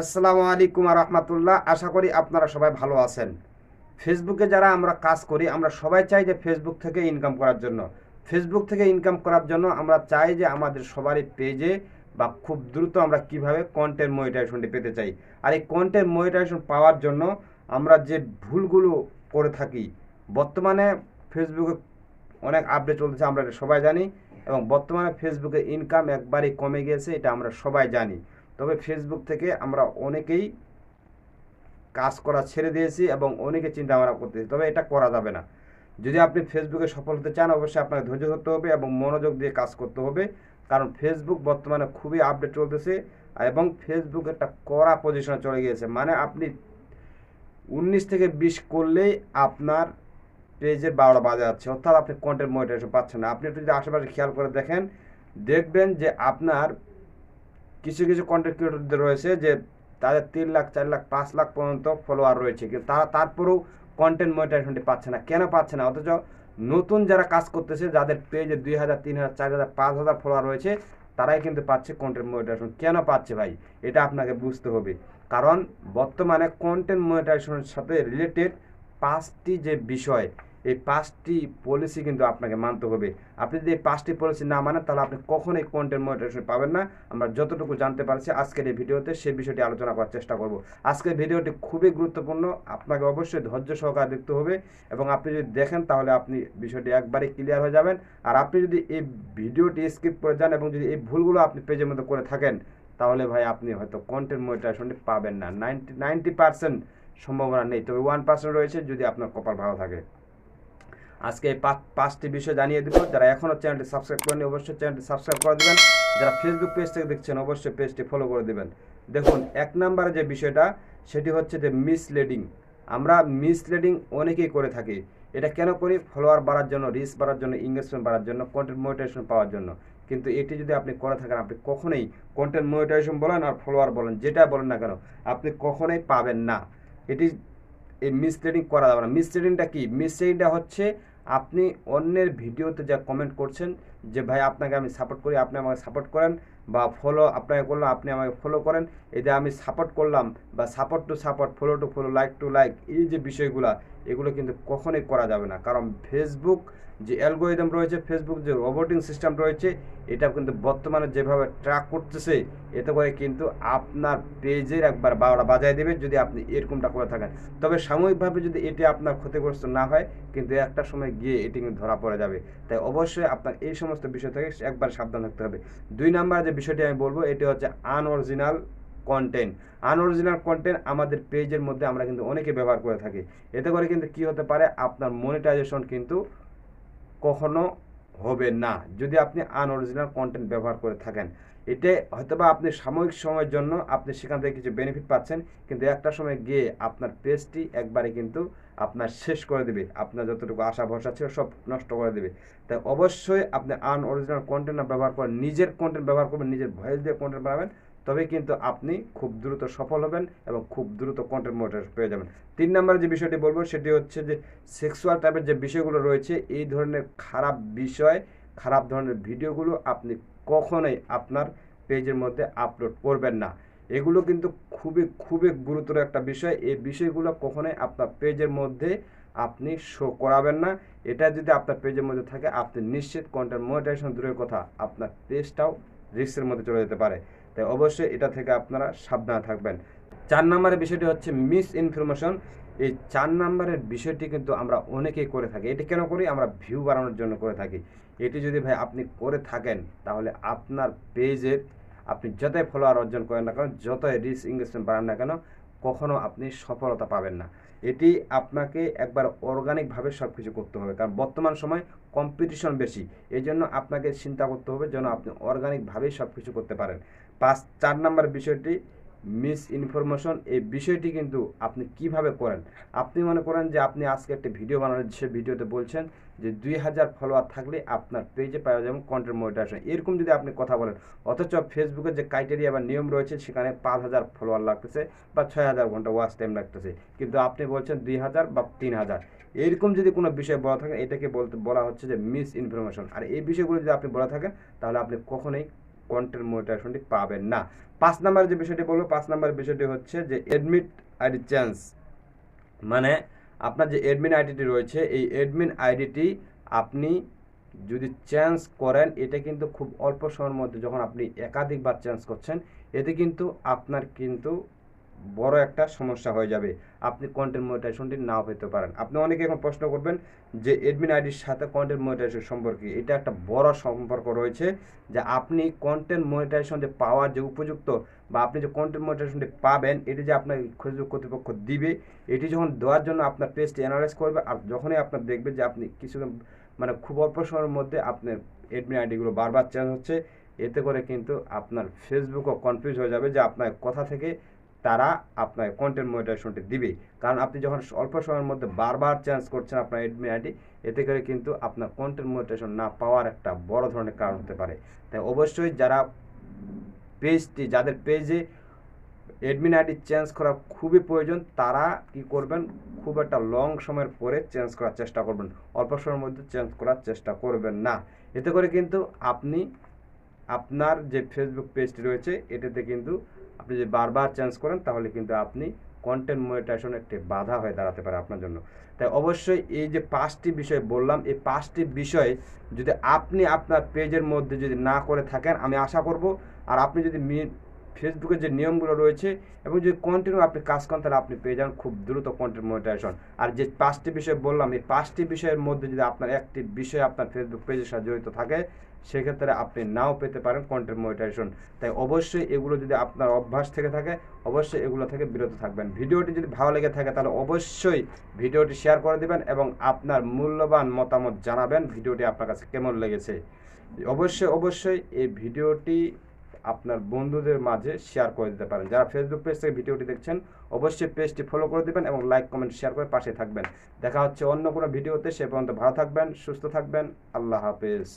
আসসালামু আলাইকুম রহমতুল্লাহ। আশা করি আপনারা সবাই ভালো আছেন। ফেসবুকে যারা আমরা কাজ করি, আমরা সবাই চাই যে ফেসবুক থেকে ইনকাম করার জন্য। ফেসবুক থেকে ইনকাম করার জন্য আমরা চাই যে আমাদের সবারই পেজে বা খুব দ্রুত আমরা কীভাবে কন্টেন্ট মনিটাইজেশনটি পেতে চাই। আর এই কন্টেন্ট মনিটাইজেশন পাওয়ার জন্য আমরা যে ভুলগুলো করে থাকি, বর্তমানে ফেসবুকে অনেক আপডেট চলতেছে, আমরা সবাই জানি। এবং বর্তমানে ফেসবুকে ইনকাম একবারই কমে গিয়েছে, এটা আমরা সবাই জানি। তবে ফেসবুক থেকে আমরা অনেকেই কাজ করা ছেড়ে দিয়েছি এবং অনেকে চিন্তা ভাবনা করতেছি, তবে এটা করা যাবে না। যদি আপনি ফেসবুকে সফল হতে চান, অবশ্যই আপনাকে ধৈর্য ধরতে হবে এবং মনোযোগ দিয়ে কাজ করতে হবে, কারণ ফেসবুক বর্তমানে খুবই আপডেট চলতেছে এবং ফেসবুক একটা কড়া পজিশনে চলে গিয়েছে। মানে আপনি উনিশ থেকে বিশ করলেই আপনার পেজের বারোটা বাজে যাচ্ছে, অর্থাৎ আপনি কন্টেন্ট মনিটাইজেশন পাচ্ছেন না। আপনি একটু যদি আশেপাশে খেয়াল করে দেখেন, দেখবেন যে আপনার কিছু কিছু কন্টেন্ট ক্রিয়েটরদের রয়েছে যে তাদের তিন লাখ, চার লাখ, পাঁচ লাখ পর্যন্ত ফলোয়ার রয়েছে, কিন্তু তারা তারপরেও কন্টেন্ট মনিটাইজেশনটি পাচ্ছে না। কেন পাচ্ছে না? অথচ নতুন যারা কাজ করতেছে, যাদের পেজে দুই হাজার, তিন হাজার, চার হাজার, পাঁচ হাজার ফলোয়ার রয়েছে, তারাই কিন্তু পাচ্ছে কন্টেন্ট মনিটাইজেশন কেন পাচ্ছে ভাই? এটা আপনাকে বুঝতে হবে। কারণ বর্তমানে কন্টেন্ট মনিটাইজেশনের সাথে রিলেটেড পাঁচটি যে বিষয় এই পাঁচটি পলিসি কিন্তু আপনাকে মানতে হবে। আপনি যদি এই পাঁচটি পলিসি না মানেন, তাহলে আপনি কখনোই কন্টেন্ট মনিটাইজেশন পাবেন না। আমরা যতটুকু জানতে পারছি আজকের এই ভিডিওতে সেই বিষয়টি আলোচনা করার চেষ্টা করব। আজকের ভিডিওটি খুবই গুরুত্বপূর্ণ। আপনাকে অবশ্যই ধৈর্য সহকারে দেখতে হবে এবং আপনি যদি দেখেন, তাহলে আপনি বিষয়টি একবারে ক্লিয়ার হয়ে যাবেন। আর আপনি যদি এই ভিডিওটি স্কিপ করে যান এবং যদি এই ভুলগুলো আপনি পেজের মধ্যে করে থাকেন, তাহলে ভাই আপনি হয়তো কন্টেন্ট মনিটাইজেশনটি পাবেন না। নাইনটি নাইনটি পার্সেন্ট সম্ভাবনা নেই। তবে ওয়ান পার্সেন্ট রয়েছে যদি আপনার কপাল ভালো থাকে। আজকে এই পাঁচটি বিষয় জানিয়ে দেবো। যারা এখনও চ্যানেলটি সাবস্ক্রাইব করেনি অবশ্যই চ্যানেলটি সাবস্ক্রাইব করে দেবেন। যারা ফেসবুক পেজ থেকে দেখছেন, অবশ্যই পেজটি ফলো করে দেবেন। দেখুন, এক নম্বরে যে বিষয়টা, সেটি হচ্ছে যে মিসলিডিং আমরা মিসলিডিং অনেকেই করে থাকি। এটা কেন করি? ফলোয়ার বাড়ার জন্য রিচ বাড়ার জন্য ইংগেজমেন্ট বাড়ার জন্য কন্টেন্ট মনিটাইজেশন পাওয়ার জন্য। কিন্তু এটি যদি আপনি করে থাকেন, আপনি কখনোই কন্টেন্ট মনিটাইজেশন বলেন আর ফলোয়ার বলেন, যেটা বলেন না কেন, আপনি কখনোই পাবেন না। এটি এই মিসলিডিং করা যাবে না। মিসলিডিংটা কি? মিসলিডিংটা হচ্ছে আপনি অন্যের ভিডিওতে যা কমেন্ট করছেন, যে ভাই আপনাকে আমি সাপোর্ট করি, আপনি আমাকে সাপোর্ট করেন বা ফলো আপনাকে করলাম, আপনি আমাকে ফলো করেন এই আমি সাপোর্ট করলাম বা support to support follow to follow like to like এই যে বিষয়গুলো এগুলো কিন্তু কখনোই করা যাবে না। কারণ ফেসবুক যে অ্যালগোরিদম রয়েছে ফেসবুক যে রোবোটিং সিস্টেম রয়েছে, এটা কিন্তু বর্তমানে যেভাবে ট্র্যাক করতেছে, এতে করে কিন্তু আপনার পেজের একবার বারোটা বাজায় দেবে যদি আপনি এরকমটা করে থাকেন। তবে সাময়িকভাবে যদি এটি আপনার ক্ষতিগ্রস্ত না হয়, কিন্তু একটা সময় গিয়ে এটি কিন্তু ধরা পড়ে যাবে। তাই অবশ্যই আপনার এই সমস্ত বিষয় থেকে একবার সাবধান থাকতে হবে। দুই নাম্বার যে বিষয়টি আমি বলব, এটি হচ্ছে আনঅরিজিনাল কন্টেন্ট আনঅরিজিনাল কন্টেন্ট আমাদের পেজের মধ্যে আমরা কিন্তু অনেকে ব্যবহার করে থাকি। এতে করে কিন্তু কি হতে পারে? আপনার মনিটাইজেশন কিন্তু কখনো হবে না। যদি আপনি আনঅরিজিনাল কন্টেন্ট ব্যবহার করে থাকেন, এতে হয়তোবা আপনি সাময়িক সময়ের জন্য আপনি সেখান থেকে কিছু বেনিফিট পাচ্ছেন, কিন্তু একটা সময় গিয়ে আপনার পেজটি একবারে কিন্তু আপনার শেষ করে দেবে। আপনার যতটুকু আশা ভরসা ছিল সব নষ্ট করে দেবে। তাই অবশ্যই আপনি আনঅরিজিনাল কন্টেন্ট ব্যবহার করেন নিজের কন্টেন্ট ব্যবহার করবেন, নিজের ভয়েস দিয়ে কন্টেন্ট বানাবেন। তবে কিন্তু আপনি খুব দ্রুত সফল হবেন এবং খুব দ্রুত কন্টেন্ট মোটার পেয়ে যাবেন। তিন নম্বরে যে বিষয়টি বলব, সেটি হচ্ছে যে সেক্সুয়াল টাইপের যে বিষয়গুলো রয়েছে, এই ধরনের খারাপ বিষয়, খারাপ ধরনের ভিডিওগুলো আপনি কখনোই আপনার পেজের মধ্যে আপলোড করবেন না। এগুলো কিন্তু খুবই খুবই গুরুতর একটা বিষয়। এই বিষয়গুলো কখনোই আপনার পেজের মধ্যে আপনি শো করাবেন না। এটা যদি আপনার পেজের মধ্যে থাকে, আপনি নিশ্চিত কন্টেন্ট মনিটাইজেশন দূরের কথা, আপনার পেজটাও রিস্কের মধ্যে চলে যেতে পারে। তাই অবশ্যই এটা থেকে আপনারা সাবধানে থাকবেন। চার নম্বরের বিষয়টি হচ্ছে মিস ইনফরমেশন এই চার নম্বরের বিষয়টি কিন্তু আমরা অনেকেই করে থাকি। এটি কেন করি? আমরা ভিউ বাড়ানোর জন্য করে থাকি। এটি যদি ভাই আপনি করে থাকেন, তাহলে আপনার পেজের আপনি যতই ফলোয়ার অর্জন করেন না কেন, যতই রিচ ইংগেজমেন্ট বাড়ান না কেন, কখনো আপনি সফলতা পাবেন না। এটি আপনাকে একবার অর্গানিকভাবে সব কিছু করতে হবে। কারণ বর্তমান সময় কম্পিটিশন বেশি। এই জন্য আপনাকে চিন্তা করতে হবে যেন আপনি অর্গানিকভাবেই সব কিছু করতে পারেন। পাঁচ, চার নম্বর বিষয়টি মিস ইনফরমেশন এই বিষয়টি কিন্তু আপনি কীভাবে করেন? আপনি মনে করেন যে আপনি আজকে একটা ভিডিও বানানোর সে ভিডিওতে বলছেন যে দুই হাজার ফলোয়ার থাকলে আপনার পেজে পাওয়া যাবে কন্টেন্ট মনিটাইজেশন এরকম যদি আপনি কথা বলেন, অথচ ফেসবুকের যে ক্রাইটেরিয়া বা নিয়ম রয়েছে, সেখানে পাঁচ হাজার ফলোয়ার লাগতেছে বা ছয় হাজার ঘণ্টা ওয়াচ টাইম লাগতেছে। কিন্তু আপনি বলছেন দুই হাজার বা তিন হাজার। এরকম যদি কোনো বিষয় বলা থাকে, এটাকে বলতে, বলা হচ্ছে যে মিস ইনফরমেশন আর এই বিষয়গুলো যদি আপনি বলা থাকেন, তাহলে আপনি কখনোই কন্টেন্ট মনিটাইজেশনটি পাবেন না। পাঁচ নাম্বার যে বিষয়টি বলব, পাঁচ নাম্বার বিষয়টি হচ্ছে যে এডমিট আইডি চেঞ্জ মানে আপনার যে অ্যাডমিন আইডিটি রয়েছে, এই অ্যাডমিন আইডিটি আপনি যদি চেঞ্জ করেন, এটা কিন্তু খুব অল্প সময়ের মধ্যে যখন আপনি একাধিকবার চেঞ্জ করছেন, এতে কিন্তু আপনার কিন্তু বড় একটা সমস্যা হয়ে যাবে। আপনি কন্টেন্ট মনিটাইজেশনটি নাও পেতে পারেন। আপনি অনেকে এখন প্রশ্ন করবেন যে অ্যাডমিন আইডির সাথে কন্টেন্ট মনিটাইজেশন সম্পর্কে এটা একটা বড় সম্পর্ক রয়েছে যে, আপনি কন্টেন্ট মনিটাইজেশন যে পাওয়ার যে উপযুক্ত বা আপনি যে কন্টেন্ট মনিটাইজেশনটি পাবেন, এটি যে আপনার ফেসবুক কর্তৃপক্ষ দিবে, এটি যখন দেওয়ার জন্য আপনার পেজটি অ্যানালাইজ করবে, আর যখনই আপনার দেখবে যে, আপনি কিছু মানে খুব অল্প সময়ের মধ্যে আপনার অ্যাডমিন আইডিগুলো বারবার চেঞ্জ হচ্ছে, এতে করে কিন্তু আপনার ফেসবুকও কনফিউজ হয়ে যাবে যে, আপনার কথা থেকে তারা আপনার কন্টেন্ট মনিটাইজেশনটি দিবে। কারণ আপনি যখন অল্প সময়ের মধ্যে বারবার চেঞ্জ করছেন আপনার অ্যাডমিন আইডি এতে করে কিন্তু আপনার কন্টেন্ট মনিটাইজেশন না পাওয়ার একটা বড় ধরনের কারণ হতে পারে। তাই অবশ্যই যারা পেজটি যাদের পেজে অ্যাডমিন আইডি চেঞ্জ করা খুবই প্রয়োজন, তারা কি করবেন? খুব একটা লং সময়ের পরে চেঞ্জ করার চেষ্টা করবেন। অল্প সময়ের মধ্যে চেঞ্জ করার চেষ্টা করবেন না। এতে করে কিন্তু আপনি আপনার যে ফেসবুক পেজটি রয়েছে, এটাতে কিন্তু আপনি যদি বারবার চেঞ্জ করেন, তাহলে কিন্তু আপনি কন্টেন্ট মনিটাইজেশন একটি বাধা হয়ে দাঁড়াতে পারে আপনার জন্য। তাই অবশ্যই এই যে পাঁচটি বিষয় বললাম, এই পাঁচটি বিষয় যদি আপনি আপনার পেজের মধ্যে যদি না করে থাকেন, আমি আশা করব, আর আপনি যদি ফেসবুকের যে নিয়মগুলো রয়েছে এবং যদি কন্টিনিউ আপনি কাজ করেন, তাহলে আপনি পেয়ে যান খুব দ্রুত কন্টেন্ট মনিটাইজেশন আর যে পাঁচটি বিষয় বললাম, এই পাঁচটি বিষয়ের মধ্যে যদি আপনার একটি বিষয় আপনার ফেসবুক পেজের সাথে জড়িত থাকে সেক্ষেত্রে আপনি নাও পেতে পারেন কন্টেন্ট মনিটাইজেশন তাই অবশ্যই এগুলো যদি আপনার অভ্যাস থেকে থাকে, অবশ্যই এগুলো থেকে বিরত থাকবেন। ভিডিওটি যদি ভালো লেগে থাকে, তাহলে অবশ্যই ভিডিওটি শেয়ার করে দেবেন এবং আপনার মূল্যবান মতামত জানাবেন ভিডিওটি আপনার কাছে কেমন লেগেছে। অবশ্যই অবশ্যই এই ভিডিওটি আপনার বন্ধুদের মাঝে শেয়ার করে দিতে পারেন। যারা ফেসবুক পেজ থেকে ভিডিওটি দেখছেন, অবশ্যই পেজটি ফলো করে দেবেন এবং লাইক কমেন্ট শেয়ার করে পাশে থাকবেন। দেখা হচ্ছে অন্য কোনো ভিডিওতে, সে পর্যন্ত ভালো থাকবেন, সুস্থ থাকবেন, আল্লাহ হাফেজ।